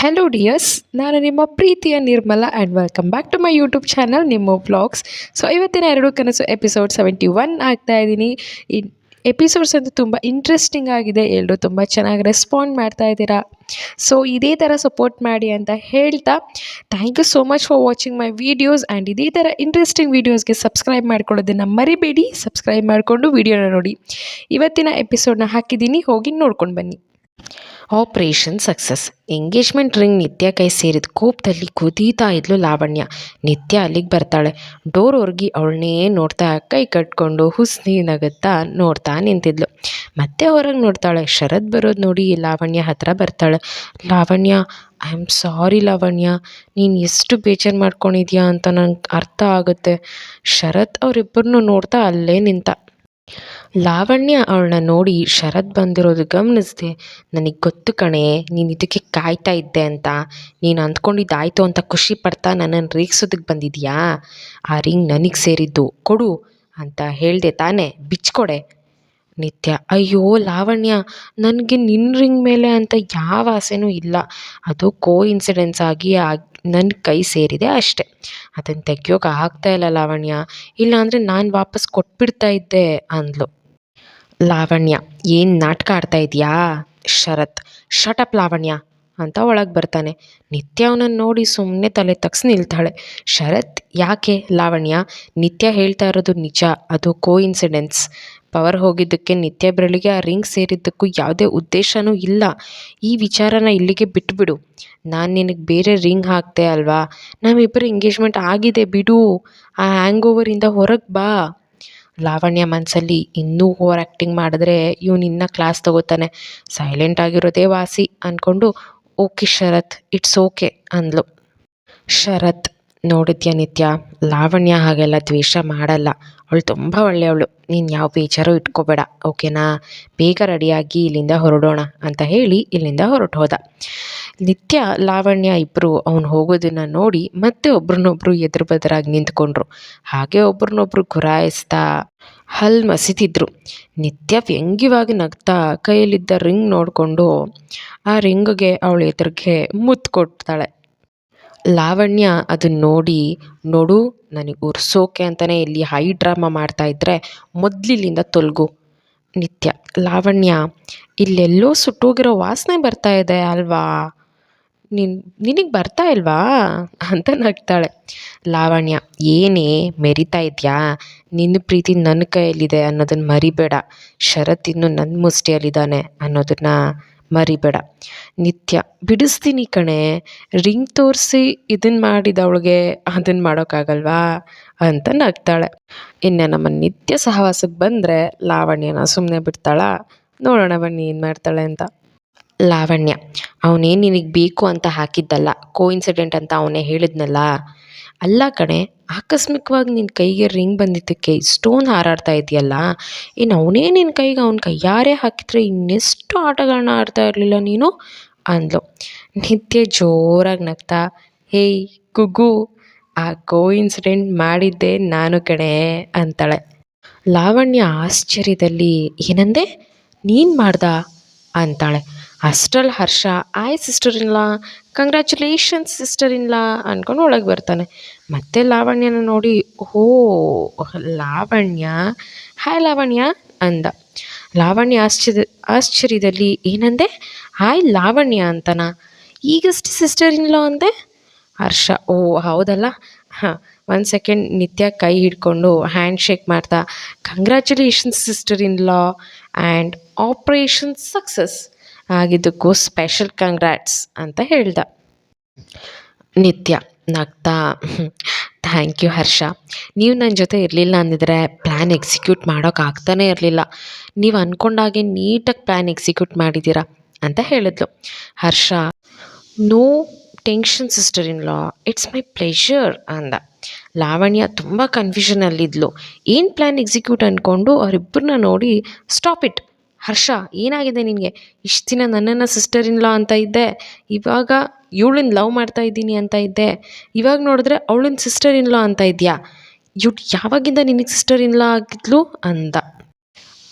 Hello dears ನಾನು ನಿಮ್ಮ ಪ್ರೀತಿಯ Nirmala and welcome back to my YouTube channel ನಿಮ್ಮ ಬ್ಲಾಗ್ಸ್ ಸೊ ಇವತ್ತಿನ ಎರಡು ಕನಸು ಎಪಿಸೋಡ್ ಸೆವೆಂಟಿ ಒನ್ ಆಗ್ತಾ ಇದ್ದೀನಿ. ಈ ಎಪಿಸೋಡ್ಸ್ ಅಂತೂ ತುಂಬ ಇಂಟ್ರೆಸ್ಟಿಂಗ್ ಆಗಿದೆ. ಎಲ್ಲರೂ ತುಂಬ ಚೆನ್ನಾಗಿ ರೆಸ್ಪಾಂಡ್ ಮಾಡ್ತಾ ಇದ್ದೀರಾ? ಸೊ ಇದೇ ಥರ ಸಪೋರ್ಟ್ ಮಾಡಿ ಅಂತ ಹೇಳ್ತಾ thank you so much for watching my videos and ಇದೇ ಥರ ಇಂಟ್ರೆಸ್ಟಿಂಗ್ ವೀಡಿಯೋಸ್ಗೆ ಸಬ್ಸ್ಕ್ರೈಬ್ ಮಾಡ್ಕೊಳ್ಳೋದನ್ನು ಮರಿಬೇಡಿ. ಸಬ್ಸ್ಕ್ರೈಬ್ ಮಾಡಿಕೊಂಡು ವೀಡಿಯೋನ ನೋಡಿ. ಇವತ್ತಿನ ಎಪಿಸೋಡ್ನ ಹಾಕಿದ್ದೀನಿ. ಹೋಗಿ ನೋಡ್ಕೊಂಡು ಬನ್ನಿ. ಆಪರೇಷನ್ ಸಕ್ಸಸ್ ಎಂಗೇಜ್ಮೆಂಟ್ ರಿಂಗ್ ನಿತ್ಯ ಕೈ ಸೇರಿದ ಕೋಪದಲ್ಲಿ ಕುದೀತಾ ಇದ್ಲು ಲಾವಣ್ಯ. ನಿತ್ಯ ಅಲ್ಲಿಗೆ ಬರ್ತಾಳೆ. ಡೋರ್ ಹೊರ್ಗಿ ಅವಳನ್ನೇ ನೋಡ್ತಾ ಕೈ ಕಟ್ಕೊಂಡು ಹುಸ್ನಿ ನಗುತ್ತಾ ನೋಡ್ತಾ ನಿಂತಿದ್ಲು. ಮತ್ತೆ ಹೊರಗೆ ನೋಡ್ತಾಳೆ. ಶರತ್ ಬರೋದು ನೋಡಿ ಲಾವಣ್ಯ ಹತ್ರ ಬರ್ತಾಳೆ. Lavanya I am sorry Lavanya. ನೀನು ಎಷ್ಟು ಬೇಜಾರು ಮಾಡ್ಕೊಂಡಿದ್ಯಾ ಅಂತ ನಂಗೆ ಅರ್ಥ ಆಗುತ್ತೆ ಶರತ್ ಅವರಿಬ್ಬರನ್ನೂ ನೋಡ್ತಾ ಅಲ್ಲೇ ನಿಂತ. ಲಾವಣ್ಯ ಅವಳನ್ನ ನೋಡಿ ಶರತ್ ಬಂದಿರೋದು ಗಮನಿಸ್ದೆ, ನನಗೆ ಗೊತ್ತು ಕಣೆ, ನೀನು ಇದಕ್ಕೆ ಕಾಯ್ತಾ ಇದ್ದೆ ಅಂತ. ನೀನು ಅಂದ್ಕೊಂಡಿದ್ದಾಯ್ತು ಅಂತ ಖುಷಿ ಪಡ್ತಾ ನನ್ನನ್ನು ರೇಗಿಸೋದಕ್ಕೆ ಬಂದಿದ್ಯಾ? ಆ ರಿಂಗ್ ನನಗೆ ಸೇರಿದ್ದು, ಕೊಡು ಅಂತ ಹೇಳಿದೆ ತಾನೇ ಬಿಚ್ಚಿಕೊಡೆ ನಿತ್ಯ, ಅಯ್ಯೋ ಲಾವಣ್ಯ, ನನಗೆ ನಿನ್ನ ರಿಂಗ್ ಮೇಲೆ ಅಂತ ಯಾವ ಆಸೆನೂ ಇಲ್ಲ. ಅದು ಕೋ ಇನ್ಸಿಡೆನ್ಸ್ ಆಗಿ ಆಗಿ ನನ್ನ ಕೈ ಸೇರಿದೆ ಅಷ್ಟೆ. ಅದನ್ನು ತೆಗಿಯೋಕೆ ಆಗ್ತಾ ಇಲ್ಲ ಲಾವಣ್ಯ. ಇಲ್ಲಾಂದರೆ ನಾನು ವಾಪಸ್ ಕೊಟ್ಬಿಡ್ತಾ ಇದ್ದೆ ಅಂದ್ಲು. ಲಾವಣ್ಯ, ಏನು ನಾಟಕ ಆಡ್ತಾ ಇದೆಯಾ? ಶರತ್ ಶಟಪ್ ಲಾವಣ್ಯ ಅಂತ ಒಳಗೆ ಬರ್ತಾನೆ. ನಿತ್ಯ ಅವನನ್ನು ನೋಡಿ ಸುಮ್ಮನೆ ತಲೆ ತಗ್ಸಿ ನಿಲ್ತಾಳೆ. ಶರತ್, ಯಾಕೆ ಲಾವಣ್ಯ? ನಿತ್ಯ ಹೇಳ್ತಾ ಇರೋದು ನಿಜ. ಅದು ಕೋ ಇನ್ಸಿಡೆನ್ಸ್ ಪವರ್ ಹೋಗಿದ್ದಕ್ಕೆ ನಿತ್ಯ ಬೆರಳಿಗೆ ಆ ರಿಂಗ್ ಸೇರಿದ್ದಕ್ಕೂ ಯಾವುದೇ ಉದ್ದೇಶನೂ ಇಲ್ಲ. ಈ ವಿಚಾರನ ಇಲ್ಲಿಗೆ ಬಿಟ್ಬಿಡು. ನಾನು ನಿನಗೆ ಬೇರೆ ರಿಂಗ್ ಹಾಕ್ತೆ ಅಲ್ವಾ? ನಾವಿಬ್ಬರು ಎಂಗೇಜ್ಮೆಂಟ್ ಆಗಿದೆ ಬಿಡು. ಆ ಹ್ಯಾಂಗ್ ಓವರಿಂದ ಹೊರಗೆ ಬಾ. ಲಾವಣ್ಯ ಮನಸ್ಸಲ್ಲಿ ಇನ್ನೂ ಓವರ್ ಆ್ಯಕ್ಟಿಂಗ್ ಮಾಡಿದ್ರೆ ಇವನು ನಿನ್ನ ಕ್ಲಾಸ್ ತಗೋತಾನೆ. ಸೈಲೆಂಟ್ ಆಗಿರೋದೇ ವಾಸಿ ಅಂದ್ಕೊಂಡು ಓಕೆ ಶರತ್ ಇಟ್ಸ್ ಓಕೆ ಅಂದ್ಲು. ಶರತ್ ನೋಡಿದ್ಯಾ ನಿತ್ಯ? ಲಾವಣ್ಯ ಹಾಗೆಲ್ಲ ದ್ವೇಷ ಮಾಡಲ್ಲ. ಅವಳು ತುಂಬ ಒಳ್ಳೆಯವಳು. ನೀನು ಯಾವ ಬೇಜಾರು ಇಟ್ಕೋಬೇಡ, ಓಕೆನಾ? ಬೇಗ ರೆಡಿಯಾಗಿ ಇಲ್ಲಿಂದ ಹೊರಡೋಣ ಅಂತ ಹೇಳಿ ಇಲ್ಲಿಂದ ಹೊರಟು ಹೋದ ನಿತ್ಯ, ಲಾವಣ್ಯ ಇಬ್ಬರು ಅವನು ಹೋಗೋದನ್ನು ನೋಡಿ ಮತ್ತೆ ಒಬ್ರನ್ನೊಬ್ರು ಎದುರು ಬದರಾಗಿ ನಿಂತ್ಕೊಂಡ್ರು. ಹಾಗೆ ಒಬ್ರನ್ನೊಬ್ರು ಗುರಾಯಿಸ್ತಾ ಹಲ್ ಮಸಿತಿದ್ರು ನಿತ್ಯ ವ್ಯಂಗ್ಯವಾಗಿ ನಗ್ತಾ ಕೈಯಲ್ಲಿದ್ದ ರಿಂಗ್ ನೋಡಿಕೊಂಡು ಆ ರಿಂಗ್ಗೆ ಅವಳು ಎದುರಿಗೆ ಮುತ್ತು ಕೊಡ್ತಾಳೆ ಲಾವಣ್ಯ ಅದನ್ನ ನೋಡಿ, ನೋಡು, ನನಗೆ ಉರ್ಸೋಕೆ ಅಂತಲೇ ಇಲ್ಲಿ ಹೈ ಡ್ರಾಮಾ ಮಾಡ್ತಾ ಇದ್ದರೆ ಮೊದಲಿಲ್ಲಿಂದ ತೊಲಗು. ನಿತ್ಯ, ಲಾವಣ್ಯ, ಇಲ್ಲೆಲ್ಲೋ ಸುಟ್ಟೋಗಿರೋ ವಾಸನೆ ಬರ್ತಾ ಇದೆ ಅಲ್ವಾ? ನಿನ್, ನಿನಗೆ ಬರ್ತಾ ಇಲ್ವಾ? ಅಂತ ನಗ್ತಾಳೆ. ಲಾವಣ್ಯ, ಏನೇ, ಮೆರಿತಾ ಇದೆಯಾ? ನಿನ್ನ ಪ್ರೀತಿ ನನ್ನ ಕೈಯಲ್ಲಿದೆ ಅನ್ನೋದನ್ನು ಮರಿಬೇಡ. ಶರತ್ ಇನ್ನು ನನ್ನ ಮುಷ್ಟಿಯಲ್ಲಿದ್ದಾನೆ ಅನ್ನೋದನ್ನು ಮರಿಬೇಡ. ನಿತ್ಯ ಬಿಡಿಸ್ತೀನಿ ಕಣೆ, ರಿಂಗ್ ತೋರಿಸಿ ಇದನ್ನು ಮಾಡಿದವಳಿಗೆ ಅದನ್ನು ಮಾಡೋಕ್ಕಾಗಲ್ವಾ ಅಂತ ನಗ್ತಾಳೆ. ಇನ್ನು ನಮ್ಮ ನಿತ್ಯ ಸಹವಾಸಕ್ಕೆ ಬಂದರೆ ಲಾವಣ್ಯನ ಸುಮ್ಮನೆ ಬಿಡ್ತಾಳಾ? ನೋಡೋಣ ಬನ್ನಿ ಏನು ಮಾಡ್ತಾಳೆ ಅಂತ. ಲಾವಣ್ಯ. ಅವನೇನು ನಿನಗೆ ಬೇಕು ಅಂತ ಹಾಕಿದ್ದಲ್ಲ ಕೋ ಇನ್ಸಿಡೆಂಟ್ ಅಂತ ಅವನೇ ಹೇಳಿದ್ನಲ್ಲ? ಅಲ್ಲ ಕಣೆ, ಆಕಸ್ಮಿಕವಾಗಿ ನಿನ್ನ ಕೈಗೆ ರಿಂಗ್ ಬಂದಿದ್ದಕ್ಕೆ ಇಷ್ಟೊಂದು ಹಾರಾಡ್ತಾ ಇದೆಯಲ್ಲ ಇನ್ನು ಅವನೇ ನಿನ್ನ ಕೈಗೆ ಅವ್ನ ಕೈಯಾರೆ ಹಾಕಿದರೆ ಇನ್ನೆಷ್ಟು ಆಟಗಳನ್ನ ಆಡ್ತಾ ಇರಲಿಲ್ಲ ನೀನು? ಅಂದ್ಲು. ನಿತ್ಯ ಜೋರಾಗಿ ನಗ್ತಾ, ಹೇಯ್ ಗುಗ್ಗು, ಆ ಕೋ ಇನ್ಸಿಡೆಂಟ್ ಮಾಡಿದ್ದೆ ನಾನು ಕಣೆ, ಅಂತಾಳೆ. ಲಾವಣ್ಯ ಆಶ್ಚರ್ಯದಲ್ಲಿ, ಏನಂದೆ? ನೀನು ಮಾಡ್ದ? ಅಂತಾಳೆ. ಅಷ್ಟ್ರಲ್ಲಿ Harsha, hi sister in law congratulations sister in law ಅಂದ್ಕೊಂಡು ಒಳಗೆ ಬರ್ತಾನೆ. ಮತ್ತೆ ಲಾವಣ್ಯನ ನೋಡಿ, ಓ, ಲಾವಣ್ಯ, ಹಾಯ್ ಲಾವಣ್ಯ ಅಂದ. ಲಾವಣ್ಯ ಆಶ್ಚರ್ಯ, ಆಶ್ಚರ್ಯದಲ್ಲಿ, ಏನಂದೆ? ಹಾಯ್ ಲಾವಣ್ಯ ಅಂತನ. ಈಗಷ್ಟು ಸಿಸ್ಟರ್ ಇನ್ಲಾ ಅಂದೆ. ಹರ್ಷ, ಓ, ಹೌದಲ್ಲ. ಹಾಂ, ಒಂದು ಸೆಕೆಂಡ್ ನಿತ್ಯ ಕೈ ಹಿಡ್ಕೊಂಡು ಹ್ಯಾಂಡ್ ಶೇಕ್ ಮಾಡ್ತಾ, congratulations sister in law and operation success ಆಗಿದ್ದಕ್ಕೂ special congrats ಅಂತ ಹೇಳ್ದ. ನಿತ್ಯ, ನಗ್ತಾ ಥ್ಯಾಂಕ್ ಯು ಹರ್ಷ. ನೀವು ನನ್ನ ಜೊತೆ ಇರಲಿಲ್ಲ ಅಂದಿದ್ರೆ ಪ್ಲ್ಯಾನ್ ಎಕ್ಸಿಕ್ಯೂಟ್ ಮಾಡೋಕ್ಕಾಗ್ತಾನೇ ಇರಲಿಲ್ಲ. ನೀವು ಅಂದ್ಕೊಂಡಾಗೆ ನೀಟಾಗಿ ಪ್ಲ್ಯಾನ್ ಎಕ್ಸಿಕ್ಯೂಟ್ ಮಾಡಿದ್ದೀರಾ ಅಂತ ಹೇಳಿದ್ಲು. Harsha no tension sister in law it's my pleasure ಅಂದ. ಲಾವಣ್ಯ ತುಂಬ ಕನ್ಫ್ಯೂಷನಲ್ಲಿದ್ಲು ಏನು ಪ್ಲ್ಯಾನ್ ಎಕ್ಸಿಕ್ಯೂಟ್ ಅಂದ್ಕೊಂಡು ಅವರಿಬ್ಬರನ್ನ ನೋಡಿ ಸ್ಟಾಪ್ ಇಟ್ ಹರ್ಷ, ಏನಾಗಿದೆ ನಿನಗೆ? ಇಷ್ಟು ದಿನ ನನ್ನನ್ನು ಸಿಸ್ಟರ್ ಇನ್ ಲಾ ಅಂತ ಇದ್ದೆ. ಇವಾಗ ಇವಳನ್ನ ಲವ್ ಮಾಡ್ತಾ ಇದ್ದೀನಿ ಅಂತ ಇದ್ದೆ. ಇವಾಗ ನೋಡಿದ್ರೆ ಅವಳನ್ನ ಸಿಸ್ಟರ್ ಇನ್ ಲಾ ಅಂತ ಇದೆಯಾ? ಇವ್ಳು ಯಾವಾಗಿಂದ ನಿನಗೆ ಸಿಸ್ಟರ್ ಇನ್ ಲಾ ಆಗಿದ್ಲು ಅಂದ.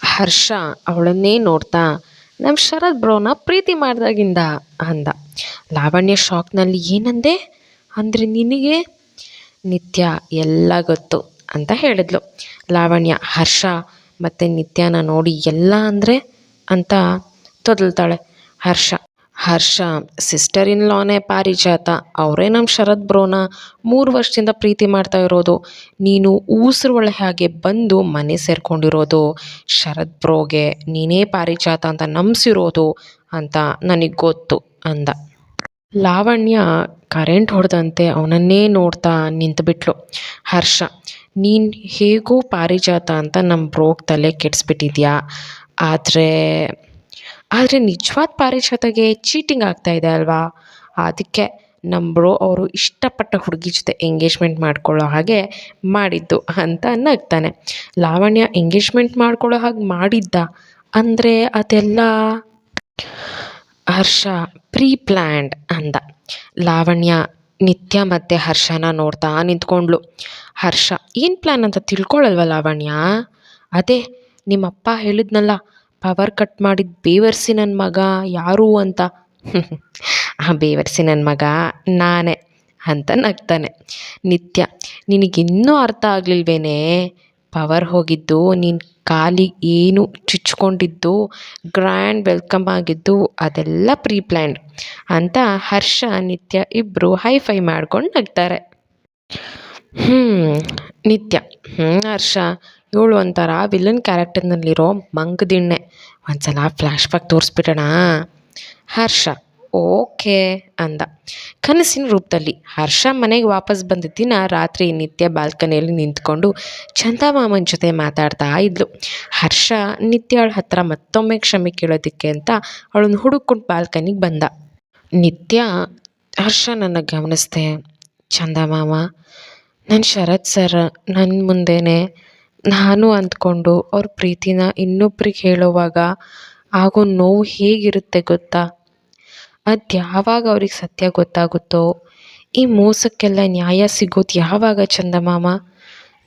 ಹರ್ಷ, ಅವಳನ್ನೇ ನೋಡ್ತಾ ನಮ್ಮ ಶರತ್ ಬ್ರೋನ ಪ್ರೀತಿ ಮಾಡಿದಾಗಿಂದ ಅಂದ. ಲಾವಣ್ಯ ಶಾಕ್ನಲ್ಲಿ ಏನಂದೆ? ಅಂದರೆ, ನಿನಗೆ ನಿತ್ಯ ಎಲ್ಲ ಗೊತ್ತು ಅಂತ ಹೇಳಿದ್ಲು. ಲಾವಣ್ಯ, ಹರ್ಷ ಮತ್ತು ನಿತ್ಯಾನ ನೋಡಿ ಎಲ್ಲ ಅಂದರೆ ಅಂತ ತೊದಲ್ತಾಳೆ ಹರ್ಷ. ಹರ್ಷ ಸಿಸ್ಟರ್ ಇನ್ ಲಾನೇ ಪಾರಿಜಾತ, ಅವರೇ ನಮ್ಮ ಶರತ್ ಬ್ರೋನ ಮೂರು ವರ್ಷದಿಂದ ಪ್ರೀತಿ ಮಾಡ್ತಾ ಇರೋದು. ನೀನು ಊಸ್ರು ಹಾಗೆ ಬಂದು ಮನೆ ಸೇರ್ಕೊಂಡಿರೋದು. ಶರತ್ ಬ್ರೋಗೆ ನೀನೇ ಪಾರಿಜಾತ ಅಂತ ನಂಬಿಸಿರೋದು ಅಂತ ನನಗೆ ಗೊತ್ತು ಅಂದ. ಲಾವಣ್ಯ ಕರೆಂಟ್ ಹೊಡೆದಂತೆ ಅವನನ್ನೇ ನೋಡ್ತಾ ನಿಂತುಬಿಟ್ಲು. ಹರ್ಷ, ನೀನು ಹೇಗೋ ಪಾರಿಜಾತ ಅಂತ ನಮ್ಮ ಬ್ರೋಗ್ ತಲೆ ಕೆಡಿಸ್ಬಿಟ್ಟಿದ್ಯಾ? ಆದರೆ ಆದರೆ ನಿಜವಾದ ಪಾರಿಜಾತಗೆ ಚೀಟಿಂಗ್ ಆಗ್ತಾಯಿದೆ ಅಲ್ವಾ? ಅದಕ್ಕೆ ನಮ್ಮ ಬ್ರೋ ಅವರು ಇಷ್ಟಪಟ್ಟ ಹುಡುಗಿ ಜೊತೆ ಎಂಗೇಜ್ಮೆಂಟ್ ಮಾಡ್ಕೊಳ್ಳೋ ಹಾಗೆ ಮಾಡಿದ್ದು ಅಂತ ನಗ್ತಾನೆ. ಲಾವಣ್ಯ ಎಂಗೇಜ್ಮೆಂಟ್ ಮಾಡ್ಕೊಳ್ಳೋ ಹಾಗೆ ಮಾಡಿದ್ದ ಅಂದರೆ ಅದೆಲ್ಲ ಹರ್ಷ ಪ್ರೀ ಪ್ಲ್ಯಾಂಡ್ ಅಂದ. ಲಾವಣ್ಯ ನಿತ್ಯ ಮತ್ತೆ ಹರ್ಷನ ನೋಡ್ತಾ ನಿಂತ್ಕೊಂಡ್ಳು. ಹರ್ಷ, ಏನು ಪ್ಲ್ಯಾನ್ ಅಂತ ತಿಳ್ಕೊಳಲ್ವ ಲಾವಣ್ಯ? ಅದೇ, ನಿಮ್ಮಪ್ಪ ಹೇಳಿದ್ನಲ್ಲ ಪವರ್ ಕಟ್ ಮಾಡಿದ ಬೇವರ್ಸಿ ನನ್ನ ಮಗ ಯಾರು ಅಂತ. ಆ ಬೇವರ್ಸಿ ನನ್ನ ಮಗ ನಾನೇ ಅಂತ ನಗ್ತಾನೆ. ನಿತ್ಯ, ನಿನಗಿನ್ನೂ ಅರ್ಥ ಆಗಲಿಲ್ವೇನೆ? ಪವರ್ ಹೋಗಿದ್ದು ನಿನ್ನ ಕಾಲಿಗೆ ಏನು ಚುಚ್ಕೊಂಡಿದ್ದು ಗ್ರ್ಯಾಂಡ್ ವೆಲ್ಕಮ್ ಆಗಿದ್ದು, ಅದೆಲ್ಲ ಪ್ರೀ ಪ್ಲ್ಯಾಂಡ್ ಅಂತ ಹರ್ಷ, ನಿತ್ಯ ಇಬ್ಬರು ಹೈಫೈ ಮಾಡ್ಕೊಂಡು ನಗ್ತಾರೆ. ಹ್ಞೂ ನಿತ್ಯ ಹ್ಞೂ ಹರ್ಷ, ಇವಳು ಒಂಥರ ವಿಲನ್ ಕ್ಯಾರೆಕ್ಟರ್ನಲ್ಲಿರೋ ಮಂಗದಿಣ್ಣೆ. ಒಂದು ಸಲ ಫ್ಲ್ಯಾಶ್ ಬ್ಯಾಕ್ ತೋರಿಸ್ಬಿಡೋಣ. ಹರ್ಷ ಓಕೆ ಅಂದ. ಕನಸಿನ ರೂಪದಲ್ಲಿ ಹರ್ಷ ಮನೆಗೆ ವಾಪಸ್ ಬಂದ ದಿನ ರಾತ್ರಿ ನಿತ್ಯ ಬಾಲ್ಕನಿಯಲ್ಲಿ ನಿಂತ್ಕೊಂಡು ಚಂದಮಾಮನ ಜೊತೆ ಮಾತಾಡ್ತಾ ಇದ್ಲು. ಹರ್ಷ ನಿತ್ಯಳ ಹತ್ರ ಮತ್ತೊಮ್ಮೆ ಕ್ಷಮೆ ಕೇಳೋದಕ್ಕೆ ಅಂತ ಅವಳನ್ನು ಹುಡುಕೊಂಡು ಬಾಲ್ಕನಿಗೆ ಬಂದ. ನಿತ್ಯ, ಹರ್ಷ ನನ್ನ ಗಮನಿಸ್ದೆ ಚಂದಮಾಮ ನನ್ನ ಶರತ್ ಸರ್ ನನ್ನ ಮುಂದೆನೇ ನಾನು ಅಂದ್ಕೊಂಡು ಅವ್ರ ಪ್ರೀತಿನ ಇನ್ನೊಬ್ರಿಗೆ ಹೇಳುವಾಗ ಆಗೋ ನೋವು ಹೇಗಿರುತ್ತೆ ಗೊತ್ತಾ? ಅದು ಯಾವಾಗ ಅವ್ರಿಗೆ ಸತ್ಯ ಗೊತ್ತಾಗುತ್ತೋ, ಈ ಮೋಸಕ್ಕೆಲ್ಲ ನ್ಯಾಯ ಸಿಗೋದು ಯಾವಾಗ ಚಂದಮಾಮ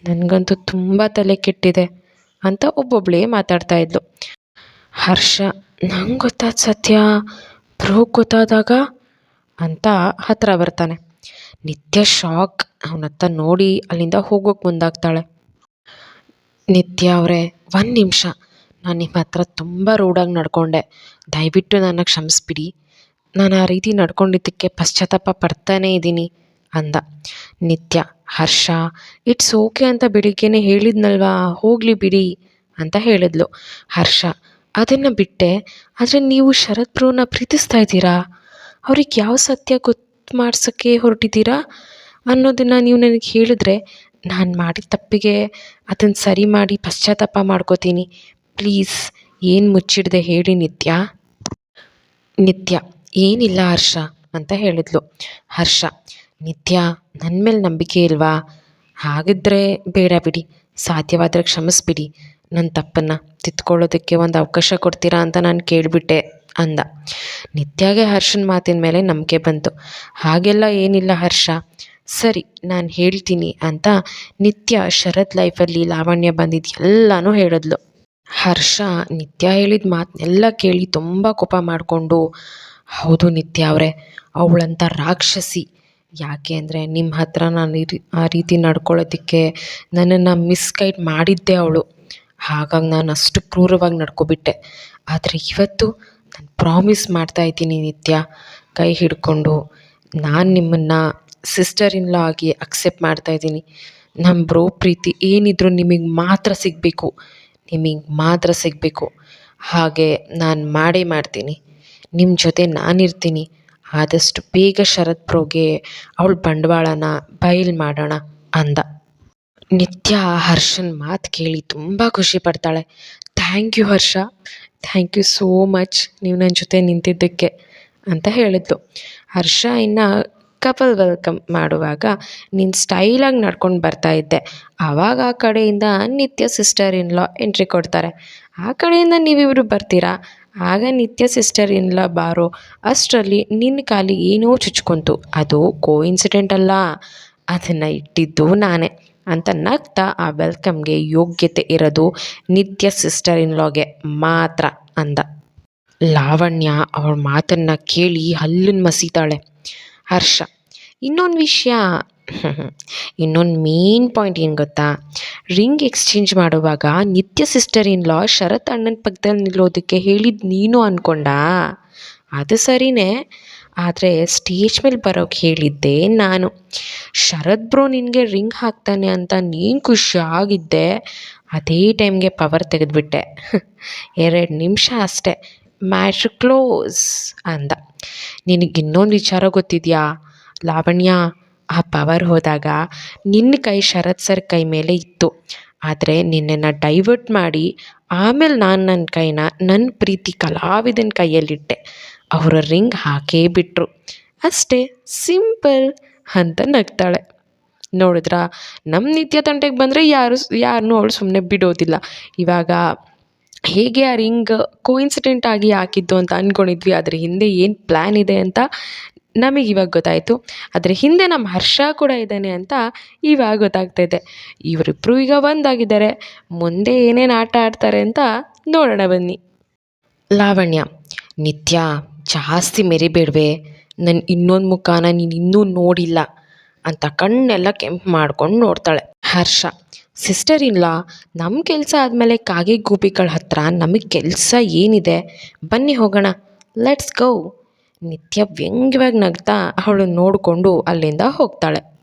ನನಗಂತೂ ತುಂಬ ತಲೆ ಕೆಟ್ಟಿದೆ ಅಂತ ಒಬ್ಬೊಬ್ಬಳೇ ಮಾತಾಡ್ತಾ ಇದ್ಲು. ಹರ್ಷ, ನಂಗೆ ಗೊತ್ತಾದ ಸತ್ಯ, ಬ್ರೋಗ್ ಗೊತ್ತಾದಾಗ ಅಂತ ಹತ್ತಿರ ಬರ್ತಾನೆ. ನಿತ್ಯ ಶಾಕ್ ಅವನತ್ತ ನೋಡಿ ಅಲ್ಲಿಂದ ಹೋಗೋಕೆ ಮುಂದಾಗ್ತಾಳೆ. ನಿತ್ಯ ಅವರೇ, ಒಂದು ನಿಮಿಷ. ನಾನು ನಿಮ್ಮ ಹತ್ರ ತುಂಬ ರೂಡಾಗಿ ನಡ್ಕೊಂಡೆ. ದಯವಿಟ್ಟು ನನ್ನ ಕ್ಷಮಿಸ್ಬಿಡಿ. ನಾನು ಆ ರೀತಿ ನಡ್ಕೊಂಡಿದ್ದಕ್ಕೆ ಪಶ್ಚಾತ್ತಾಪ ಪಡ್ತಾನೇ ಇದ್ದೀನಿ ಅಂದ. ನಿತ್ಯ, ಹರ್ಷ, ಇಟ್ಸ್ ಓಕೆ ಅಂತ ಬೆಳಿಗ್ಗೆನೇ ಹೇಳಿದ್ನಲ್ವಾ, ಹೋಗಲಿ ಬಿಡಿ ಅಂತ ಹೇಳಿದ್ಲು. ಹರ್ಷ, ಅದನ್ನು ಬಿಟ್ಟೆ, ಆದರೆ ನೀವು ಶರತ್ ಬ್ರೋನ ಪ್ರೀತಿಸ್ತಾ ಇದ್ದೀರಾ? ಅವ್ರಿಗೆ ಯಾವ ಸತ್ಯ ಗೊತ್ತು ಮಾಡ್ಸೋಕ್ಕೆ ಹೊರಟಿದ್ದೀರಾ? ಅನ್ನೋದನ್ನು ನೀವು ನನಗೆ ಹೇಳಿದ್ರೆ ನಾನು ಮಾಡಿದ ತಪ್ಪಿಗೆ ಅದನ್ನು ಸರಿ ಮಾಡಿ ಪಶ್ಚಾತ್ತಾಪ ಮಾಡ್ಕೋತೀನಿ. ಪ್ಲೀಸ್, ಏನು ಮುಚ್ಚಿಡದೆ ಹೇಳಿ ನಿತ್ಯ. ನಿತ್ಯ ಏನಿಲ್ಲ ಹರ್ಷ ಅಂತ ಹೇಳಿದ್ಲು. ಹರ್ಷ, ನಿತ್ಯ ನನ್ನ ಮೇಲೆ ನಂಬಿಕೆ ಇಲ್ವಾ? ಹಾಗಿದ್ದರೆ ಬೇಡ ಬಿಡಿ. ಸಾಧ್ಯವಾದರೆ ಕ್ಷಮಿಸ್ಬಿಡಿ. ನನ್ನ ತಪ್ಪನ್ನು ತಿದ್ಕೊಳ್ಳೋದಕ್ಕೆ ಒಂದು ಅವಕಾಶ ಕೊಡ್ತೀರಾ ಅಂತ ನಾನು ಕೇಳಿಬಿಟ್ಟೆ ಅಂದ. ನಿತ್ಯಾಗೆ ಹರ್ಷನ ಮಾತಿನ ಮೇಲೆ ನಂಬಿಕೆ ಬಂತು. ಹಾಗೆಲ್ಲ ಏನಿಲ್ಲ ಹರ್ಷ. ಸರಿ, ನಾನು ಹೇಳ್ತೀನಿ ಅಂತ ನಿತ್ಯ ಶರತ್ ಲೈಫಲ್ಲಿ ಲಾವಣ್ಯ ಬಂದಿದ್ದು ಎಲ್ಲನೂ ಹೇಳಿದ್ಲು. ಹರ್ಷ, ನಿತ್ಯ ಹೇಳಿದ ಮಾತನ್ನೆಲ್ಲ ಕೇಳಿ ತುಂಬ ಕೋಪ ಮಾಡಿಕೊಂಡು ಹೌದು ನಿತ್ಯ ಅವರೇ ಅವಳಂಥ ರಾಕ್ಷಸಿ. ಯಾಕೆ ಅಂದರೆ ನಿಮ್ಮ ಹತ್ರ ನಾನು ಆ ರೀತಿ ನಡ್ಕೊಳ್ಳೋದಕ್ಕೆ ನನ್ನನ್ನು ಮಿಸ್ಗೈಡ್ ಮಾಡಿದ್ದೆ ಅವಳು. ಹಾಗಾಗಿ ನಾನು ಅಷ್ಟು ಕ್ರೂರವಾಗಿ ನಡ್ಕೊಬಿಟ್ಟೆ. ಆದರೆ ಇವತ್ತು ನಾನು ಪ್ರಾಮಿಸ್ ಮಾಡ್ತಾ ಇದ್ದೀನಿ ನಿತ್ಯ, ಕೈ ಹಿಡ್ಕೊಂಡು. ನಾನು ನಿಮ್ಮನ್ನು ಸಿಸ್ಟರ್ ಇನ್ ಲಾ ಆಗಿ ಅಕ್ಸೆಪ್ಟ್ ಮಾಡ್ತಾ ಇದ್ದೀನಿ. ನಮ್ಮ ಬ್ರೋ ಪ್ರೀತಿ ಏನಿದ್ರೂ ನಿಮಗೆ ಮಾತ್ರ ಸಿಗಬೇಕು. ನಿಮಗೆ ಮಾತ್ರ ಸಿಗಬೇಕು. ಹಾಗೆ ನಾನು ಮಾಡೇ ಮಾಡ್ತೀನಿ. ನಿಮ್ಮ ಜೊತೆ ನಾನಿರ್ತೀನಿ. ಆದಷ್ಟು ಬೇಗ ಶರತ್ ಪ್ರೋಗೆ ಅವಳ ಬಂಡವಾಳನ ಬಯಲು ಮಾಡೋಣ ಅಂದ. ನಿತ್ಯ ಹರ್ಷನ್ ಮಾತು ಕೇಳಿ ತುಂಬ ಖುಷಿ ಪಡ್ತಾಳೆ. Thank you Harsha. Thank you so much ನೀವು ನನ್ನ ಜೊತೆ ನಿಂತಿದ್ದಕ್ಕೆ ಅಂತ ಹೇಳಿದ್ಲು ಹರ್ಷ ಇನ್ನು ಕಪಲ್ ವೆಲ್ಕಮ್ ಮಾಡುವಾಗ ನೀನು ಸ್ಟೈಲಾಗಿ ನಡ್ಕೊಂಡು ಬರ್ತಾ ಇದ್ದೆ. ಆವಾಗ ಆ ಕಡೆಯಿಂದ ನಿತ್ಯ ಸಿಸ್ಟರ್ ಇನ್ ಲಾ ಎಂಟ್ರಿ ಕೊಡ್ತಾರೆ. ಆ ಕಡೆಯಿಂದ ನೀವಿಬ್ಬರು ಬರ್ತೀರಾ? ಆಗ ನಿತ್ಯ ಸಿಸ್ಟರ್ ಇನ್ ಲಾ ಬಾರೋ ಅಷ್ಟರಲ್ಲಿ ನಿನ್ನ ಕಾಲಿ ಏನೋ ಚುಚ್ಕೊಂತು. ಅದು ಕೋ ಇನ್ಸಿಡೆಂಟ್ ಅಲ್ಲ. ಅದನ್ನು ಇಟ್ಟಿದ್ದು ನಾನೇ ಅಂತ ನಗ್ತಾ ಆ ವೆಲ್ಕಮ್ಗೆ ಯೋಗ್ಯತೆ ಇರೋದು ನಿತ್ಯ ಸಿಸ್ಟರ್ ಇನ್ ಲಾಗೆ ಮಾತ್ರ ಅಂದ. ಲಾವಣ್ಯ ಅವಳ ಮಾತನ್ನು ಕೇಳಿ ಹಲ್ಲನ್ನು ಮಸೀತಾಳೆ. ಹರ್ಷ, ಇನ್ನೊಂದು ವಿಷಯ ಇನ್ನೊಂದು ಮೇನ್ ಪಾಯಿಂಟ್ ಏನು ಗೊತ್ತಾ? ರಿಂಗ್ ಎಕ್ಸ್ಚೇಂಜ್ ಮಾಡುವಾಗ ನಿತ್ಯ ಸಿಸ್ಟರ್ ಇನ್ ಲಾ ಶರತ್ ಅಣ್ಣನ ಪಕ್ಕದಲ್ಲಿ ನಿಲ್ಲೋದಕ್ಕೆ ಹೇಳಿದ್ದು ನೀನು ಅನ್ಕೊಂಡಾ? ಅದು ಸರಿನೇ. ಆದರೆ ಸ್ಟೇಜ್ ಮೇಲೆ ಬರೋಕ್ಕೆ ಹೇಳಿದ್ದೆ ನಾನು. ಶರತ್ ಬ್ರೋ ನಿನಗೆ ರಿಂಗ್ ಹಾಕ್ತಾನೆ ಅಂತ ನೀನು ಖುಷಿಯಾಗಿದ್ದೆ. ಅದೇ ಟೈಮ್ಗೆ ಪವರ್ ತೆಗೆದುಬಿಟ್ಟೆ. ಎರಡು ನಿಮಿಷ ಅಷ್ಟೆ. ಮ್ಯಾಚ್ ಕ್ಲೋಸ್ ಅಂದ. ನಿನಗೆ ಇನ್ನೊಂದು ವಿಚಾರ ಗೊತ್ತಿದೆಯಾ? ಲಾವಣ್ಯ ಆ ಪವರ್ ಹೋದಾಗ ನಿನ್ನ ಕೈ ಶರತ್ ಸರ್ ಕೈ ಮೇಲೆ ಇತ್ತು. ಆದರೆ ನಿನ್ನನ್ನು ಡೈವರ್ಟ್ ಮಾಡಿ ಆಮೇಲೆ ನಾನು ನನ್ನ ಕೈನ ನನ್ನ ಪ್ರೀತಿ ಕಲಾವಿದನ ಕೈಯಲ್ಲಿಟ್ಟೆ. ಅವರ ರಿಂಗ್ ಹಾಕೇ ಬಿಟ್ಟರು ಅಷ್ಟೇ ಸಿಂಪಲ್ ಅಂತ ನಗ್ತಾಳೆ. ನೋಡಿದ್ರಾ ನಮ್ಮ ನಿತ್ಯ ತಂಟೆಗೆ ಬಂದರೆ ಯಾರು ಯಾರನ್ನೂ ಅವಳು ಸುಮ್ಮನೆ ಬಿಡೋದಿಲ್ಲ. ಇವಾಗ ಹೇಗೆ ಆ ರಿಂಗ್ ಕೋಇನ್ಸಿಡೆಂಟ್ ಆಗಿ ಹಾಕಿದ್ದು ಅಂತ ಅಂದ್ಕೊಂಡಿದ್ವಿ ಅದ್ರ ಹಿಂದೆ ಏನು ಪ್ಲ್ಯಾನ್ ಇದೆ ಅಂತ ನಮಗೆ ಇವಾಗ ಗೊತ್ತಾಯಿತು. ಅದ್ರ ಹಿಂದೆ ನಮ್ಮ ಹರ್ಷ ಕೂಡ ಇದ್ದಾನೆ ಅಂತ ಇವಾಗ ಗೊತ್ತಾಗ್ತಾ ಇದೆ ಇವರಿಬ್ಬರು ಈಗ ಒಂದಾಗಿದ್ದಾರೆ. ಮುಂದೆ ಏನೇನು ಆಟ ಆಡ್ತಾರೆ ಅಂತ ನೋಡೋಣ ಬನ್ನಿ. ಲಾವಣ್ಯ, ನಿತ್ಯ, ಜಾಸ್ತಿ ಮೆರಿಬೇಡ್ವೆ. ನನ್ನ ಇನ್ನೊಂದು ಮುಖಾನ ನೀನು ಇನ್ನೂ ನೋಡಿಲ್ಲ ಅಂತ ಕಣ್ಣೆಲ್ಲ ಕೆಂಪು ಮಾಡ್ಕೊಂಡು ನೋಡ್ತಾಳೆ. ಹರ್ಷ ಸಿಸ್ಟರ್ ಇಲ್ಲ ನಮ್ಮ ಕೆಲಸ ಆದಮೇಲೆ ಕಾಗೆ ಗೂಬಿಗಳ ಹತ್ರ ನಮಗೆ ಕೆಲಸ ಏನಿದೆ? ಬನ್ನಿ ಹೋಗೋಣ. Let's go. ನಿತ್ಯ ವ್ಯಂಗ್ಯವಾಗಿ ನಗ್ತಾ ಅವಳನ್ನ ನೋಡಿಕೊಂಡು ಅಲ್ಲಿಂದ ಹೋಗ್ತಾಳೆ.